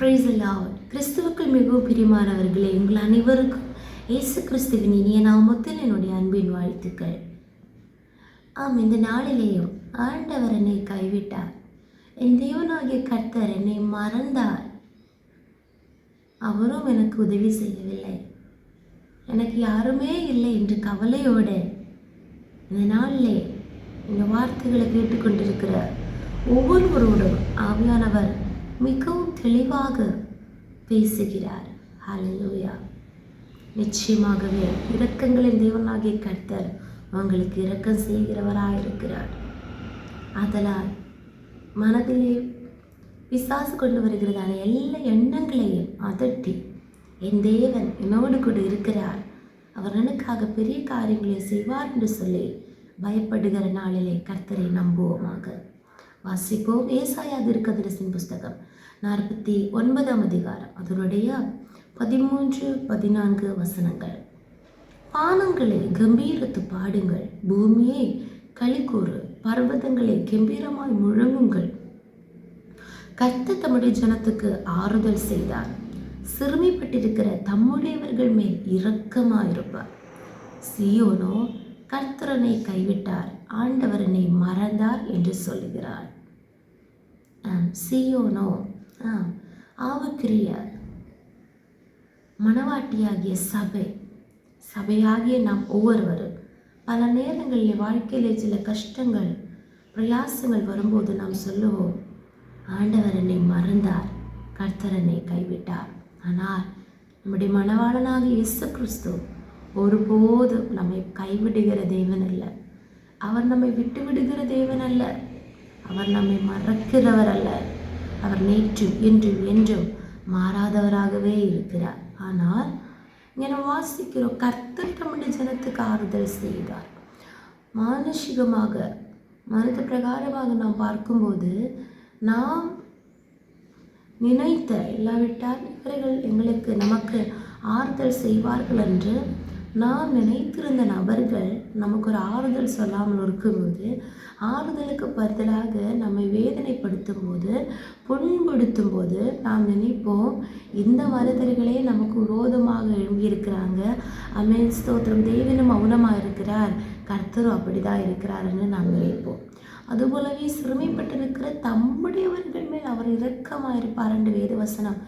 Price price கிறிஸ்துவுக்கள் மிகவும் பிரிமானவர்களே உங்கள் அனைவருக்கும் இயேசு கிறிஸ்துவின் இனிய நாமத்தில் என்னுடைய அன்பின் வாழ்த்துக்கள். ஆம் இந்த நாளிலேயும் ஆண்டவர் என்னை கைவிட்டார். என் தேவனாகிய கர்த்தர் என்னை மறந்தார். அவரும் எனக்கு உதவி செய்யவில்லை. எனக்கு யாருமே இல்லை என்று கவலையோடு இந்த நாளிலே இந்த வார்த்தைகளை கேட்டுக்கொண்டிருக்கிற ஒவ்வொருவரோடும் ஆவியானவர் மிகவும் தெளிவாக பேசுகிறார். ஹalleluya நிச்சயமாகவே இரக்கங்களின் தேவனாகிய கர்த்தர் உங்களுக்கு இரக்கம் செய்கிறவராயிருக்கிறார். அதனால் மனதிலே பிசாசு கொண்டு வருகிறதான எல்லா எண்ணங்களையும் அதட்டி என் தேவன் என்னோடு கூட இருக்கிறார். அவர் எனக்காக பெரிய காரியங்களை செய்வார் என்று சொல்லி பயப்படுகிற நாளிலே கர்த்தரை நம்புவோமாக. வாசிப்போம். ஏசாயா திருக்கதரிசின் புஸ்தகம் நாற்பத்தி ஒன்பதாம் அதிகாரம். அதனுடைய பதிமூன்று பதினான்கு வசனங்கள். பானங்களை கம்பீரத்து பாடுங்கள். பூமியை களிக்கூறு பர்வதங்களை கம்பீரமாய் முழங்குங்கள். கர்த்த தம்முடைய ஜனத்துக்கு ஆறுதல் செய்தார். சிறுமிப்பட்டிருக்கிற தம்முடையவர்கள் மேல் இரக்கமாயிருப்பார். சியோனோ கர்த்தரனை கைவிட்டார். ஆண்டவரனை மறந்தார் என்று சொல்லுகிறார். சியோனோ ஆம், மனவாட்டியாகிய மணவாட்டியாகிய சபை சபையாகிய நாம் ஒவ்வொருவரும் பல நேரங்களில் வாழ்க்கையிலே சில கஷ்டங்கள் பிரயாசங்கள் வரும்போது நாம் சொல்லுவோம் ஆண்டவர் என்னை மறந்தார் கர்த்தர் என்னை கைவிட்டார். ஆனால் நம்முடைய மனவாளனாக இயேசு கிறிஸ்து ஒருபோதும் நம்மை கைவிடுகிற தேவன் அல்ல. அவர் நம்மை விட்டு விடுகிற தேவன் அல்ல. அவர் நம்மை மறக்கிறவர் அல்ல அவர் நேற்றும் இன்றும் என்றும் மாறாதவராகவே இருக்கிறார். ஆனால் இங்கே வாசிக்கிறோம் கர்த்தர் தமிழ் ஜனத்துக்கு ஆறுதல் செய்தார். மானுஷிகமாக மனித பிரகாரமாக நாம் பார்க்கும்போது நாம் நினைத்த இல்லாவிட்டால் இவர்கள் எங்களுக்கு நமக்கு ஆறுதல் செய்வார்கள் என்று நாம் நினைத்திருந்த நபர்கள் நமக்கு ஒரு ஆறுதல் சொல்லாமல் இருக்கும்போது ஆறுதலுக்கு பதிலாக நம்மை வேதனைப்படுத்தும் போது புண்படுத்தும் போது நாம் நினைப்போம் இந்த மனிதர்களே நமக்கு விரோதமாக எழும்பியிருக்கிறாங்க. அமேன். ஸ்தோத்திரம். தேவனும் மௌனமாக இருக்கிறார். கர்த்தரும் அப்படிதான் இருக்கிறாருன்னு நாம் நினைப்போம். அதுபோலவே சிறுமைப்பட்டிருக்கிற தம்முடையவர்கள் மேல் அவர் இரக்கமாக இருப்பார் என்று வேதவசனம்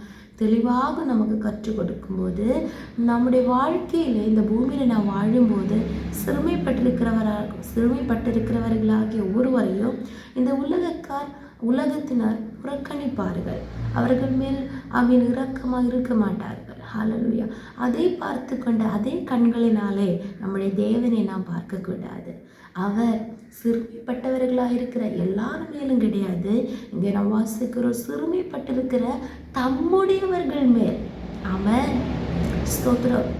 தெளிவாக நமக்கு கற்றுக் கொடுக்கும்போது நம்முடைய வாழ்க்கையில் இந்த பூமியில் நான் வாழும்போது சிறுமைப்பட்டிருக்கிறவராக சிறுமைப்பட்டிருக்கிறவர்களாகிய ஒருவரையும் இந்த உலகக்கார் உலகத்தினர் புறக்கணிப்பார்கள். அவர்கள் மேல் அவன் இரக்கமாக இருக்க மாட்டார்கள். ஹாலலுயா அதை பார்த்து கொண்ட அதே கண்களினாலே நம்முடைய தேவனை நாம் பார்க்கக்கூடாது அவர் சிறுமைப்பட்டவர்களாக இருக்கிற எல்லார் மேலும் கிடையாது. இங்கே நாம் வாசிக்கிறோம் சிறுமைப்பட்டிருக்கிற தம்முடையவர்கள் மேல். அவன் ஸ்தோத்திரம்.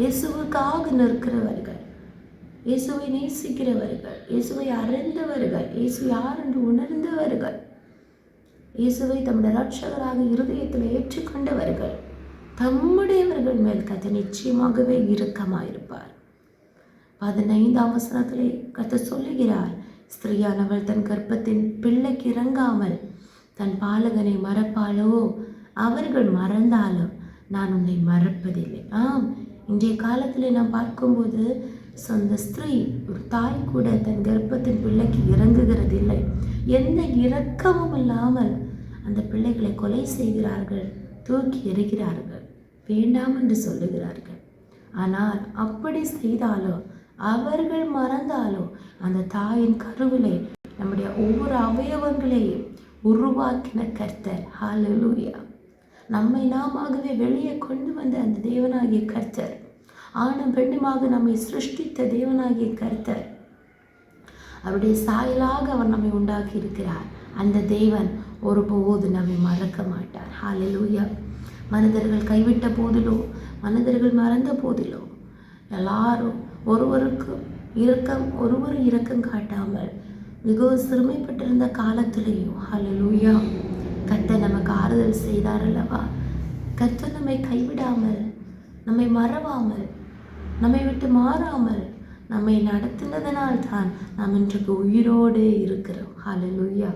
இயேசுவுக்காக நிற்கிறவர்கள் இயேசுவை நேசிக்கிறவர்கள் இயேசுவை அறிந்தவர்கள் இயேசு யார் என்று உணர்ந்தவர்கள் இயேசுவை தம்முடைய ரட்சகராக இருதயத்தில் ஏற்றுக்கொண்டவர்கள். தம்முடையவர்கள் மேல் கத்த நிச்சயமாகவே இரக்கமாயிருப்பார். பதினைந்தாம் வசனத்திலே கத்த சொல்லுகிறார் ஸ்திரீயானவள் தன் கர்ப்பத்தின் பிள்ளைக்கு இறங்காமல் தன் பாலகனை மறப்பாளோ? அவர்கள் மறந்தாலும் நான் உன்னை மறப்பதில்லை. ஆம் இன்றைய காலத்தில் நான் பார்க்கும்போது சொந்த ஸ்திரீ ஒரு தாய் கூட தன் கர்ப்பத்தின் பிள்ளைக்கு இறங்குகிறதில்லை. எந்த இரக்கமும் இல்லாமல் அந்த பிள்ளைகளை கொலை செய்கிறார்கள். தூக்கி எறிகிறார்கள். வேண்டாம் என்று சொல்லுகிறார்கள். ஆனால் அப்படி செய்தாலோ அவர்கள் மறந்தாலோ அந்த தாயின் கருவிலே நம்முடைய ஒவ்வொரு அவயவங்களையும் உருவாக்கின கர்த்தர். ஹாலலூயா நம்மை நாமாகவே வெளியே கொண்டு வந்த அந்த தேவனாகிய கர்த்தர். ஆணும் பெண்ணுமாக நம்மை சிருஷ்டித்த தேவனாகிய கர்த்தர். அவருடைய சாயலாக அவர் நம்மை உண்டாக்கி இருக்கிறார் அந்த தேவன் ஒருபோது நம்மை மறக்க மாட்டார். ஹாலலூயா மனிதர்கள் கைவிட்ட போதிலோ மனிதர்கள் மறந்த போதிலோ எல்லாரும் ஒருவருக்கு இரக்கம் ஒருவர் இரக்கம் காட்டாமல் மிகவும் சிறுமைப்பட்டிருந்த காலத்திலேயும் ஹalleluya கத்தை நமக்கு ஆறுதல் செய்தார் அல்லவா? கத்தை நம்மை கைவிடாமல் நம்மை மறவாமல் நம்மை விட்டு மாறாமல் நம்மை நடத்தினதனால் தான் நாம் இன்றைக்கு உயிரோடு இருக்கிறோம். ஹalleluya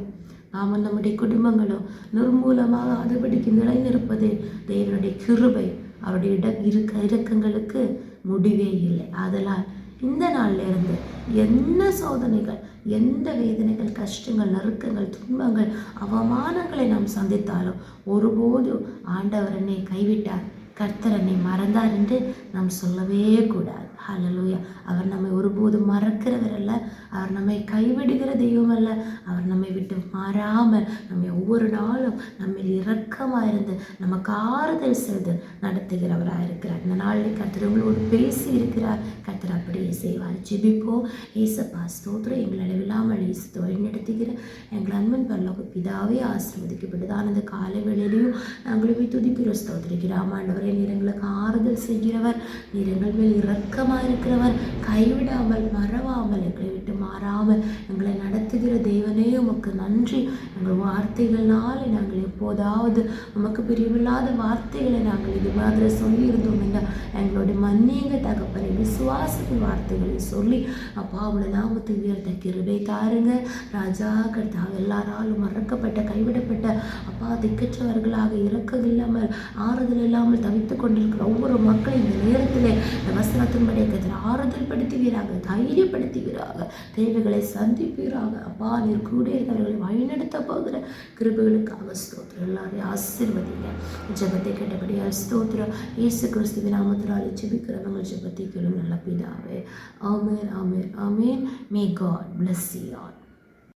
ஆமாம் நம்முடைய குடும்பங்களும் நிர்மூலமாக அதுபடிக்கு நிலைநிற்பது தேவனுடைய கிருபை. அவருடைய இட இருக்க இறக்கங்களுக்கு முடிவே இல்லை. அதனால் இந்த நாள்ல இருந்து என்ன சோதனைகள் எந்த வேதனைகள் கஷ்டங்கள் நறுக்கங்கள் துன்பங்கள் அவமானங்களை நாம் சந்தித்தாலும் ஒருபோதும் ஆண்டவர் என்னை கைவிட்டார் கர்த்தர் என்னை மறந்தார் என்று நாம் சொல்லவே கூடாது. ஹலலூயா அவர் நம்மை ஒருபோதும் மறக்கிறவர் அல்ல. அவர் நம்மை கைவிடுகிற தெய்வம் அல்ல. மாறாமல் நம்மை ஒவ்வொரு நாளும் நம்மில் இரக்கமாக இருந்து நமக்கு ஆறுதல் செய்து நடத்துகிறவராக இருக்கிறார். இந்த நாளில் கத்திர உங்களோடு பேசி இருக்கிறார். கத்திர அப்படியே செய்வார். ஜிபிப்போம். ஏசப்பா ஸ்தோத்திரம். எங்கள் அளவில்லாமல் இயேசு வழிநடத்துகிற எங்கள் அன்பன் பரலோக பிதாவே ஆசீர்வதிக்கப்பட்டதான அந்த காலை வேளையிலையும் போய் துதிப்பிர் ஸ்தோத்திரிக்கிறோம். ஆண்டவரே நீர் எங்களுக்கு ஆறுதல் செய்கிறவர். நீர் எங்கள் மேல் இரக்கமாக இருக்கிறவர். கைவிடாமல் மறவாமல் எங்களை விட்டு மாறாமல் எங்களை நடத்துகிற தேவனே உமக்கு நன்றி எங்கள் வார்த்தைகளால் நாங்கள் எப்போதாவது உமக்கு பிரிவில்லாத வார்த்தைகளை நாங்கள் இது மாதிரி சொல்லியிருந்தோம் என்றால் எங்களுடைய மன்னியங்க தகப்பனை விசுவாசத்தின் வார்த்தைகளை சொல்லி அப்பா அவளை நாமத்தை உயர்த்த கிருபை தாருங்க. ராஜா கர்த்தா எல்லாராலும் மறக்கப்பட்ட கைவிடப்பட்ட அப்பா திக்கற்றவர்களாக இறக்கம் இல்லாமல் ஆறுதல் இல்லாமல் தவித்துக் கொண்டிருக்கிற ஒவ்வொரு மக்களும் இந்த நேரத்தில் இந்த வசனத்தின்படி ஆறுதல் படுத்துவீராக தைரியப்படுத்துவீராக தேவைகளை சந்திப்பீராக. அப்பா நீர் கூட இருந்தவர்களை வழிநடத்த போகிற கிருபைகளுக்காக ஸ்தோத்திரம். எல்லாரையும் ஆசிர்வதிங்க. ஜபத்தை கேட்டபடியால் ஸ்தோத்திரம். இயேசு கிறிஸ்துவின் நாமத்தினாலே ஜெபிக்கிறவங்க ஜபத்தை கேளும் நல்ல பிதாவே. ஆமேன் ஆமேன் ஆமேன். May God bless you all